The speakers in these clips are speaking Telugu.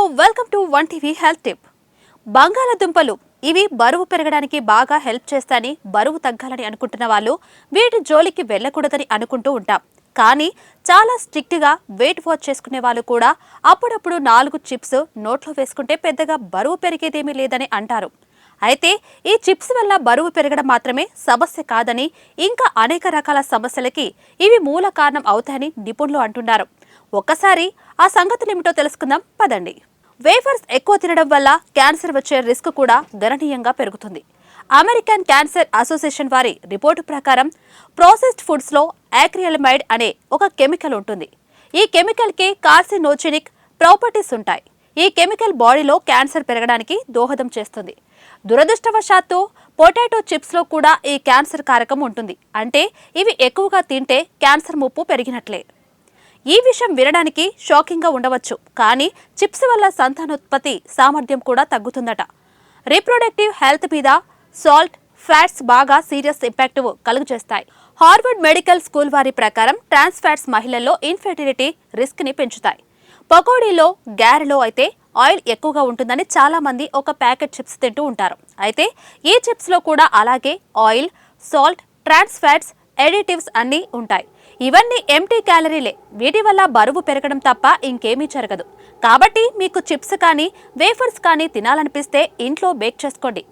Hello welcome to one TV health tip. బంగాళాదుంపలు ఇవి బరువు పెరగడానికి బాగా హెల్ప్ చేస్తాయని బరువు తగ్గాలని అనుకుంటున్న వాళ్ళు వీటి జోలికి వెళ్ళకూడదని అనుకుంటూ ఉంటాం. కానీ చాలా స్ట్రిక్ట్గా వెయిట్ వాచ్ చేసుకునే వాళ్ళు కూడా అప్పుడప్పుడు నాలుగు చిప్స్ నోట్లో వేసుకుంటే పెద్దగా బరువు పెరిగేదేమీ లేదని అంటారు. అయితే ఈ చిప్స్ వల్ల బరువు పెరగడం మాత్రమే సమస్య కాదని ఇంకా అనేక రకాల సమస్యలకి ఇవి మూల కారణం అవుతాయని నిపుణులు అంటున్నారు. ఒక్కసారి ఆ సంగతులేమిటో తెలుసుకుందాం. పదండి. వేఫర్స్ ఎక్కువ తినడం వల్ల క్యాన్సర్ వచ్చే రిస్క్ కూడా గణనీయంగా పెరుగుతుంది. అమెరికన్ క్యాన్సర్ అసోసియేషన్ వారి రిపోర్టు ప్రకారం ప్రాసెస్డ్ ఫుడ్స్లో యాక్రియలమైడ్ అనే ఒక కెమికల్ ఉంటుంది. ఈ కెమికల్కి కార్సినోజెనిక్ ప్రాపర్టీస్ ఉంటాయి. ఈ కెమికల్ బాడీలో క్యాన్సర్ పెరగడానికి దోహదం చేస్తుంది. దురదృష్టవశాత్తు పొటాటో చిప్స్లో కూడా ఈ క్యాన్సర్ కారకం ఉంటుంది. అంటే ఇవి ఎక్కువగా తింటే క్యాన్సర్ ముప్పు పెరిగినట్లే. ఈ విషయం వినడానికి షాకింగ్గా ఉండవచ్చు. కానీ చిప్స్ వల్ల సంతానోత్పత్తి సామర్థ్యం కూడా తగ్గుతుందట. రీప్రొడక్టివ్ హెల్త్ మీద సాల్ట్ ఫ్యాట్స్ బాగా సీరియస్ ఇంపాక్ట్ కలుగు చేస్తాయి. హార్వర్డ్ మెడికల్ స్కూల్ వారి ప్రకారం ట్రాన్స్ ఫ్యాట్స్ మహిళల్లో ఇన్ఫెర్టిలిటీ రిస్క్ని పెంచుతాయి. పకోడీలో గ్యారెలో అయితే ఆయిల్ ఎక్కువగా ఉంటుందని చాలా మంది ఒక ప్యాకెట్ చిప్స్ తింటూ ఉంటారు. అయితే ఈ చిప్స్లో కూడా అలాగే oil salt trans fats additives అన్నీ ఉంటాయి. ఇవన్నీ ఎంటీ క్యాలరీలే వీటి వల్ల బరువు పెరగడం తప్ప ఇంకేమీ జరగదు. కాబట్టి మీకు చిప్స్ కానీ వేఫర్స్ కానీ తినాలనిపిస్తే ఇంట్లో బేక్ చేసుకోండి.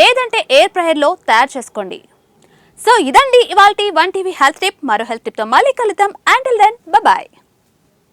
లేదంటే ఎయిర్ ఫ్రైయర్లో తయారు చేసుకోండి. సో ఇదండి ఇవాల్టి వన్ టీవీ హెల్త్ టిప్. మరో హెల్త్ టిప్తో మళ్ళీ కలుద్దాం. And then bye